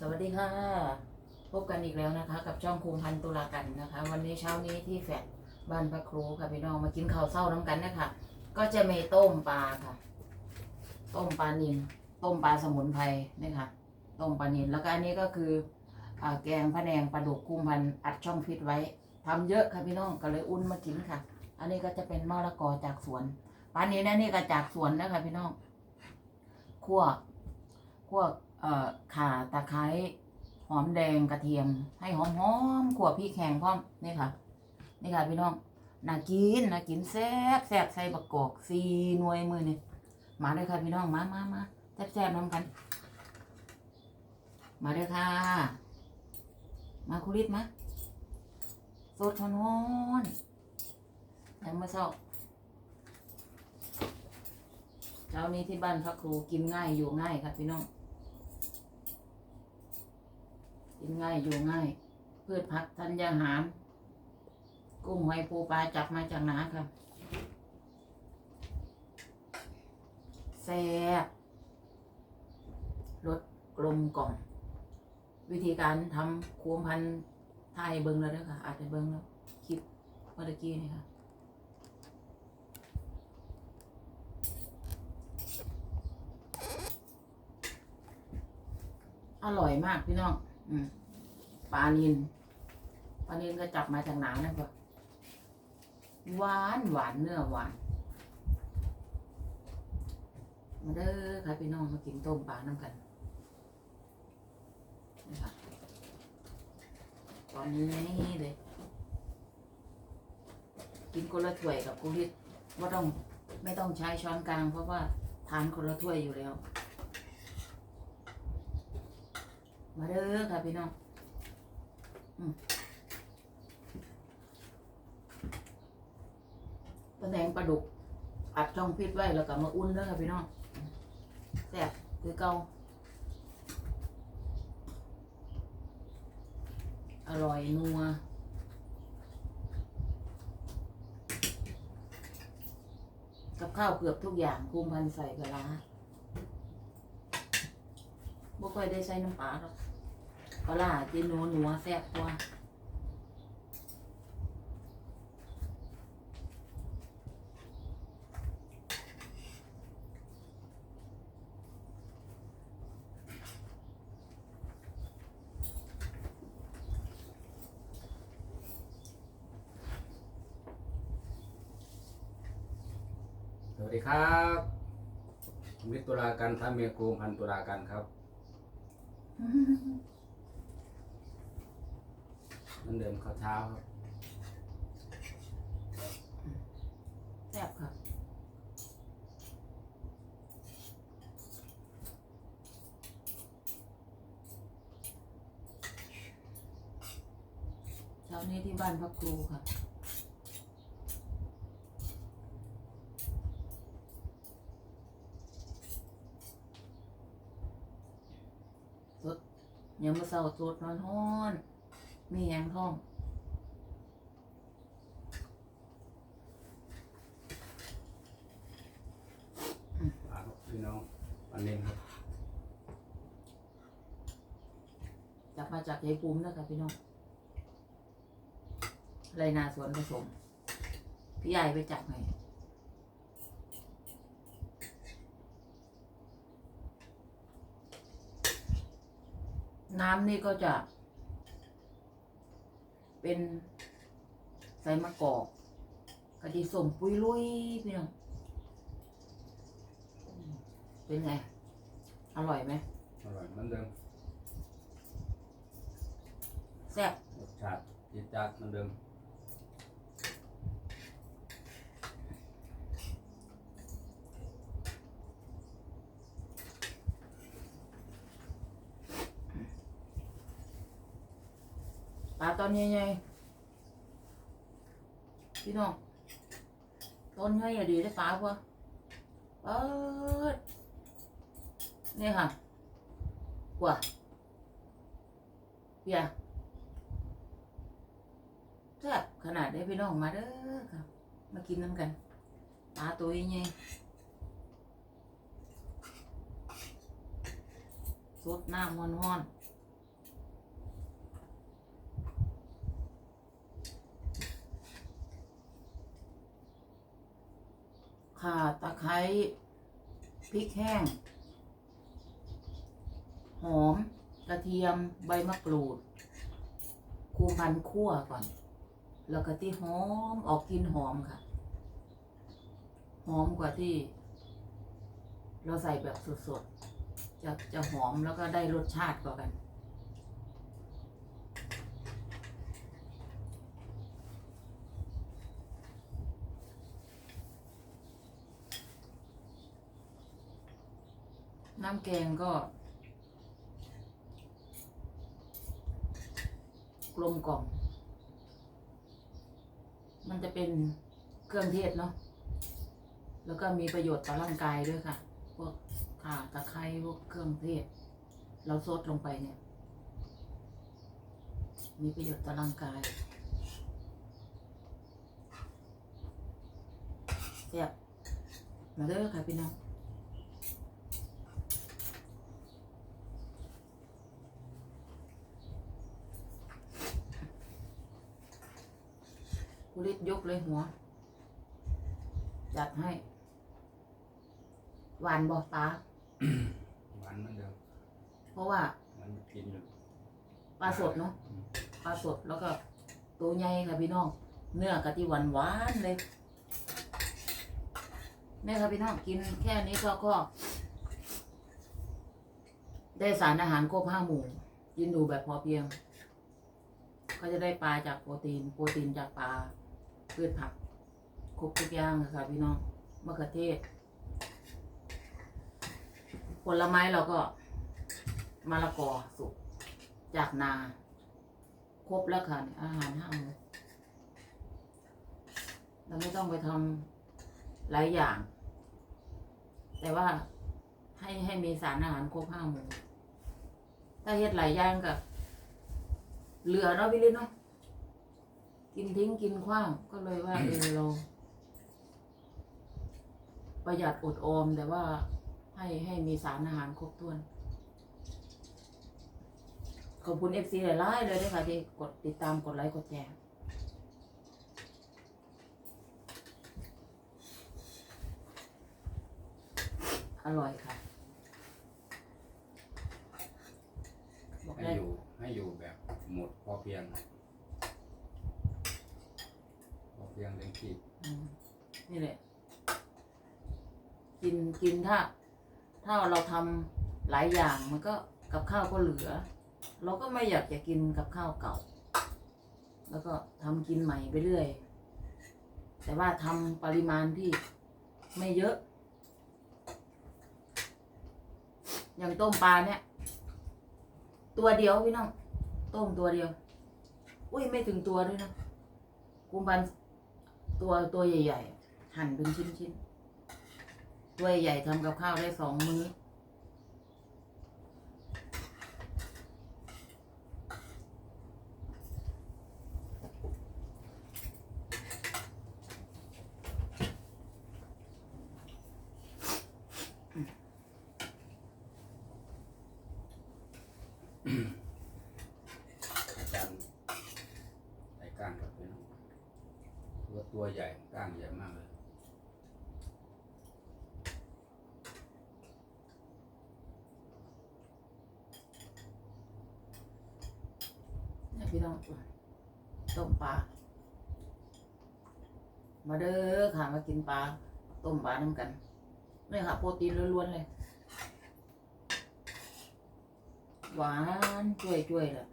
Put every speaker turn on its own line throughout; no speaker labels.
สวัสดีค่ะ พบกันอีกแล้วนะคะ กับช่องคุมพันตุลากันนะคะ วันนี้เช้านี้ที่แฟดบ้านพระครูค่ะพี่น้องมากินข้าวเศร้าน้ำกันนะคะก็จะมีต้มปลาค่ะ ต้มปลานิลต้มปลาสมุนไพรนี่ค่ะต้มปลานิลแล้วก็อันนี้ก็คืออแกงพะแนงปลาดุกคุมพันอัดช่องฟิตไว้ทำเยอะค่ะพี่น้องก็เลยอุ่นมากินค่ะ อันนี้ก็จะเป็นมะละกอจากสวนปลานี้นะนี่ก็จากสวนนะคะพี่น้องคั่วคั่ว เอ่อข่าตะไคร้หอมแดงกระเทียม ให้หอมหอมๆขั่วพริกแห้งพร้อมนี่ค่ะ นี่ค่ะพี่น้องน่ากินน่ากินแซ่บแซ่บใส่บักกอกซีหน่วยมือนี่มาเลยค่ะพี่น้องมามามาแซ่บแซ่บน้ำกัน มาเลยค่ะ มาคุริดมาสดทอนอนยังไม่เศร้าเช้านี้ที่บ้านพระครูกินง่ายอยู่ง่ายค่ะพี่น้อง กิ นง่ายอยู่ง่าย พืชผักธัญญาหาร กุ้งหอยปูปลาจับมาจากนาค่ะแซ่บรสกลมกล่อม วิธีการทำคูมพันธุ์ไทยเบิ้งแล้วด้วยค่ะ อาจจะเบิ้งแล้วคลิปเมื่อกี้นี่ค่ะอร่อยมากพี่น้อง ปลานินปลานินก็จับมาจากหนานะพ่อหวานหวานเนื้อหวานมาเด้อค่ะพี่น้องมากินต้มปลาน้ำกันนี่ค่ะตอนนี้เลย กินคนละถ้วยกับกุลิศว่าต้องไม่ต้องใช้ช้อนกลางเพราะว่าทานคนละถ้วยอยู่แล้ว มาเด้อค่ะพี่น้องตะแหนงปลาดุก อัดช่องพิษไว้แล้วก็มาอุ่นเด้อค่ะพี่น้องแซ่บคือเก่าอร่อยนัวกับข้าวเกือบทุกอย่างคุมพันใส่กระลาบ่ค่อยได้ใส่น้ำปลาหรอก ปลาร้าจีนัวนัวแซ่บกว่า
สวัสดีครับมิตรตุลากันท่าเมียกรุงพันตุลากันครับ มือนเดิมข้าวเช้าครับ
แซ่บค่ะเช้านี้ที่บ้านพักครูค่ะสดยังมาเศร้าสดนอนฮ้อน มีแหงท้อง
ปลาครับพี่น้องปลาเน้นครับ
จับมาจากยายภูมินะคะพี่น้องไรนาสวนผสม พี่ใหญ่ไปจับให้น้ำนี่ก็จะ เป็นใส่มะกอกกะทิสมปุยลุยพี่น้องอืมเป็นไง อร่อยไหม
อร่อยเหมือนเดิม
แซ่บ
รสชาติจิตจัดเหมือนเดิม
ปลาตอนใหญ่ๆพี่น้องต้นใหญ่อะดีได้ปลาปะเปิดนี่ค่ะกว่าเปียแซ่บขนาดได้พี่น้องมาเด้อค่ะ มากินน้ำกันปลาตัวใหญ่สดน้ำฮ้อนๆ ข่าตะไคร้พริกแห้ง หอม กระเทียมใบมะกรูดคูพันคั่วก่อน แล้วก็ที่หอมออกกลินหอมค่ะ หอมกว่าที่ เราใส่แบบสดๆจะจะหอมแล้วก็ได้รสชาติกว่ากัน น้ำแกงก็ กลมกล่อม มันจะเป็นเครื่องเทศเนาะ แล้วก็มีประโยชน์ต่อร่างกายด้วยค่ะ พวกข่าตะไคร้พวกเครื่องเทศ เราซดลงไปเนี่ย มีประโยชน์ต่อร่างกายแซ่บมาเด้อค่ะพี่น้อง กุลิตยกเลยหัว จัดให้ หวานบอกตา
หวานเหมือนเดิม
เพราะว่า
มันกินอยู่
ปลาสดเนาะปลาสดแล้วก็ตัวใหญ่ค่ะพี่น้อง เนื้อกะทิหวานหวานๆเลยเนี่ยค่ะพี่น้องกินแค่นี้ก็ก็ได้สารอาหารครบห้าหมู่กินดูแบบพอเพียง ก็จะได้ปลาจากโปรตีน โปรตีนจากปลา พืชผักครบทุกอย่างเลยค่ะพี่น้องมะเขือเทศ ผลไม้เราก็มะละกอสุกจากนา ครบแล้วค่ะอาหารห้ามูเราไม่ต้องไปทำหลายอย่าง แต่ว่าให้ให้มีสารอาหารครบห้ามู่ถ้าเฮ็ดหลายอย่างกับเหลือเนาะพี่ลิศเนาะ กินทิ้งกินขว้างก็เลยว่าเออเรา ประหยัดอดออมแต่ว่าให้ให้มีสารอาหารครบถ้วน ขอบคุณเอฟซีหลายๆเลยด้วยค่ะที่กดติดตามกดไลค์กดแชร์อร่อยค่ะ บอก
ให้
ได้
อยู่ให้อยู่แบบหมดพอเพียง พอเพียงเต็มที่
อืมนี่แหละ กินกินถ้า ถ้าเราทำหลายอย่างมันก็กับข้าวก็เหลือ เราก็ไม่อยากจะกินกับข้าวเก่า แล้วก็ทำกินใหม่ไปเรื่อย แต่ว่าทำปริมาณที่ไม่เยอะ อย่างต้มปลาเนี่ย ตัวเดียวพี่น้อง ต้มตัวเดียว อุ้ยไม่ถึงตัวด้วยนะกุมพัน ตัวตัวใหญ่ๆ หั่นเป็นชิ้นๆ ตัวใหญ่ๆทำกับข้าวได้สองมื้อ
อาจารย์ใส่ก้างกับเป็นตัวตัวใหญ่ก้างใหญ่มากเลย
เนี่ย พี่น้องต้มปลา มาเด้อค่ะมากินปลา ต้มปลาน้ำกันนี่ค่ะ โปรตีนล้วนๆเลย หวานช่วยช่วยๆเลย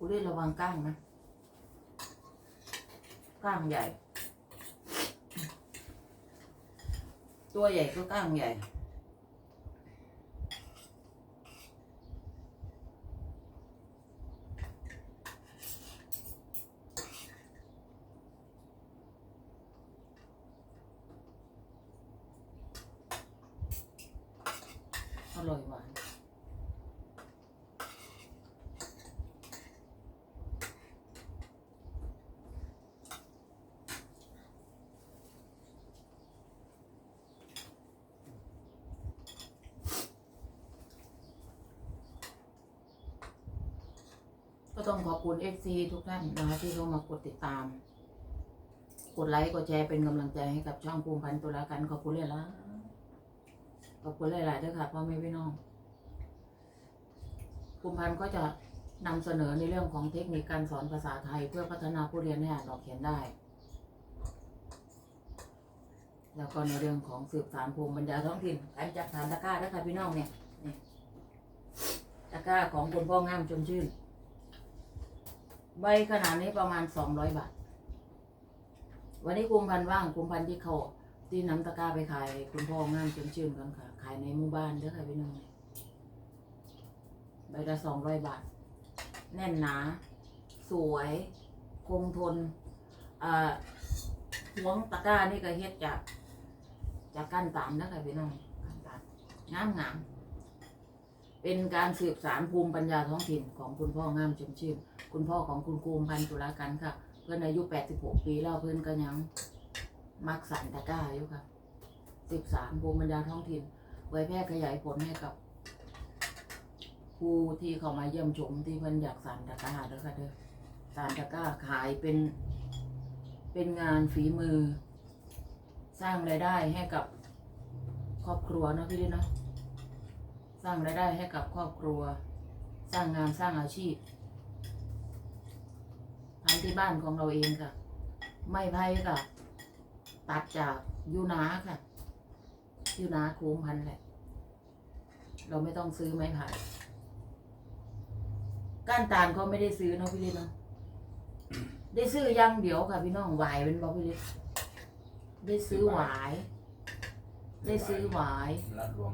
กูเล่นระวังก้างนะ ก้างใหญ่ ตัวใหญ่ก็ก้างใหญ่ออร่อยหวาน ก็ ต้องขอบคุณ FC ทุกท่านนะคะที่เข้ามากดติดตาม กดไลค์กดแชร์เป็นกำลังใจให้กับช่องภูมิพันธ์ตุลากันขอบคุณเลยละขอบคุณหลายๆด้วยค่ะพ่อแม่พี่น้องภูมิพันธ์ก็จะนำเสนอในเรื่องของเทคนิคการสอนภาษาไทย เพื่อพัฒนาผู้เรียนให้อ่านออกเขียนได้ แล้วก็ในเรื่องของสืบสารภูมิปัญญาท้องถิ่นการจัดฐานตะกร้าด้วยค่ะพี่น้องเนี่ยตะกร้าของคุณพ่องามชมชื่น ใบขนาดนี้ประมาณสองร้อยบาท วันนี้กุมพันธ์ว่างกุมพันธ์ที่เขาที่น้ำตะกร้าไปขาย คุณพ่องามชมชื่นกันค่ะ ขายในหมู่บ้านเด้อค่ะพี่น้องใบละสองร้อยบาท แน่นหนา สวย คงทนอ่าหวงตะกร้านี่ก็เฮ็ดจาก จากก้านตานนะคะพี่น้องก้านตานงามงามเป็นการสืบสารภูมิปัญญาท้องถิ่นของคุณพ่องามชมชื่น คุณพ่อของคุณกูมพันตุลากันค่ะ เพื่อนอายุ 86 ปีแล้วเพื่อนก็ยังมักสันตะกร้าอยู่ค่ะ 13ภูมิปัญญาท้องถิ่นไว้แพร่ขยายผลให้กับ ผู้ที่เข้ามาเยี่ยมชมที่เพิ่อนอยากสันตะกร้าเด้อค่ะเด้อสันตะกร้าขายเป็นเป็นงานฝีมือ สร้างรายได้ให้กับครอบครัวเนาะพี่ดิเนาะสร้างรายได้ให้กับครอบครัว สร้างงานสร้างอาชีพ ทำที่บ้านของเราเองค่ะ ไม่ไผ่ค่ะ ตัดจากยูนาค่ะยูนาโค้งพันธุ์แหละ เราไม่ต้องซื้อไม้ไผ่ก้านตาลก็ไม่ได้ซื้อเนาะพี่ลิศเนาะได้ซื้ออยังเดียวค่ะ พี่น้องหวายเป็นบอกพี่ลิศได้ซื้อหวาย ได้ซื้อหวาย
ลาดรวง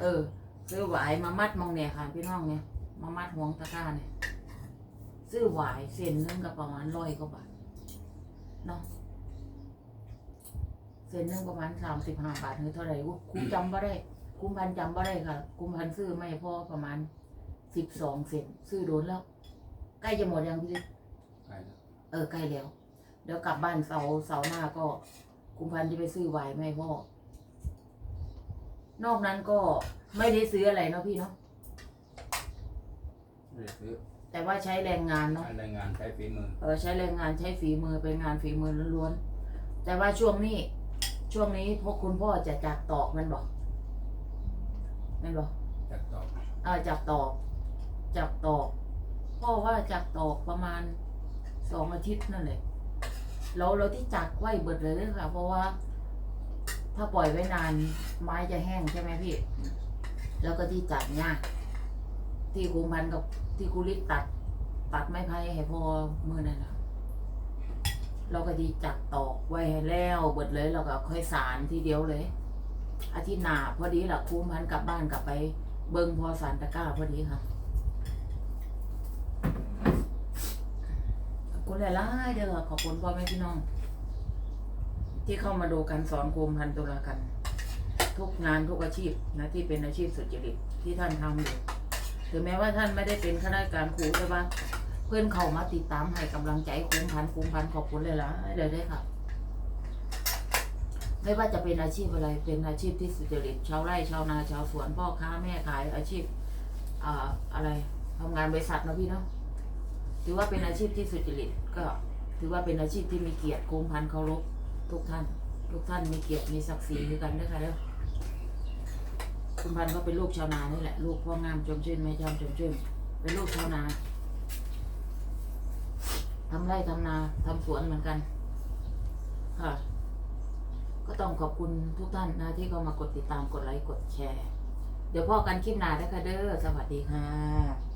เออ ซื้อหวายมามัดมองเนี่ยค่ะ พี่น้องเนี่ยมามัดห่วงตะกร้าเนี่ย ซื้อหวายเส้นหนึงก็ประมาณร้อยกว่าบาทเนาะเส้นหนึงประมาณสามสิบห้าบาทหรือเท่าไหร่กูคุมจำบ่ได้คุมพันจำบ่ได้ค่ะคุมพันซื้อไม่พอประมาณสิบสองเซนซื้อโดนแล้ว ใกล้จะหมดยังพี่ลิศ
ใช่แล้ว
เออใกล้แล้ว เดี๋ยวกลับบ้านเสาร์เสาร์หน้าก็คุมพันจะไปซื้อหวายไม่พ่อนอกนั้นก็ไม่ได้ซื้ออะไรเนาะพี่เนาะ
ไม่ได้ซื้อ
แต่ว่าใช้แรงงานเนาะ
ใช้แรงงานใช้ฝีมือ
เออใช้แรงงานใช้ฝีมือเป็นงานฝีมือล้วนๆ แต่ว่าช่วงนี้ ช่วงนี้พวกคุณพ่อจะจากตอกมันบอกมันบอก
จากตอก
เออจากตอกจากตอกพ่อว่าจากตอกประมาณสองอาทิตย์นั่นแหละเราเราที่จักไว้เบิดเลยค่ะ เพราะว่า ถ้าปล่อยไว้นานไม้จะแห้งใช่ไหมพี่ แล้วก็ที่จัดยาก ที่ครูพันกับที่ครูลิศตัด ตัดไม้ไผ่ให้พอมือนั่นแหละเราก็ดีจัดตอกไว้ให้แล้วเบิดเลยเราก็ค่อยสารทีเดียวเลย อาทิตย์หน้าพอดีแหละครูพันกลับบ้านกลับไป เบิ่งพอสารตะก้าพอดีค่ะขอบคุณหลายๆเด้อขอบคุณพ่อแม่พี่น้อง ที่เข้ามาดูการสอนคูพันตุลากัน ทุกงานทุกอาชีพนะที่เป็นอาชีพสุจริตที่ท่านทำอยู่ ถึงแม้ว่าท่านไม่ได้เป็นข้าราชการครูใช่ปะเพื่อนเขามาติดตามให้กำลังใจคุ้มพันคุ้มพันขอบคุณเลยละเดี๋ยวได้ค่ะ ไม่ว่าจะเป็นอาชีพอะไรเป็นอาชีพที่สุจริตชาวไร่ชาวนาชาวสวนพ่อค้าแม่ขายอาชีพอ่าอะไรทำงานบริษัทเนะพี่เนาะถือว่าเป็นอาชีพที่สุจริตก็ถือว่าเป็นอาชีพที่มีเกียรติคุ้มพันเคารพทุกท่าน ทุกท่านมีเกียรติมีศักดิ์ศรีด้วยกันนะคะเด้อ คุณพันธ์ก็เป็นลูกชาวนานี่แหละ ลูกพ่องามจมชื่นแม่จอมจมชื่นเป็นลูกชาวนาทำไร่ทำนาทำสวนเหมือนกัน ค่ะ ก็ต้องขอบคุณทุกท่านนะที่เข้ามากดติดตามกดไลค์กดแชร์ เดี๋ยวพ่อกันคลิปหน้าได้ค่ะเด้อสวัสดีค่ะ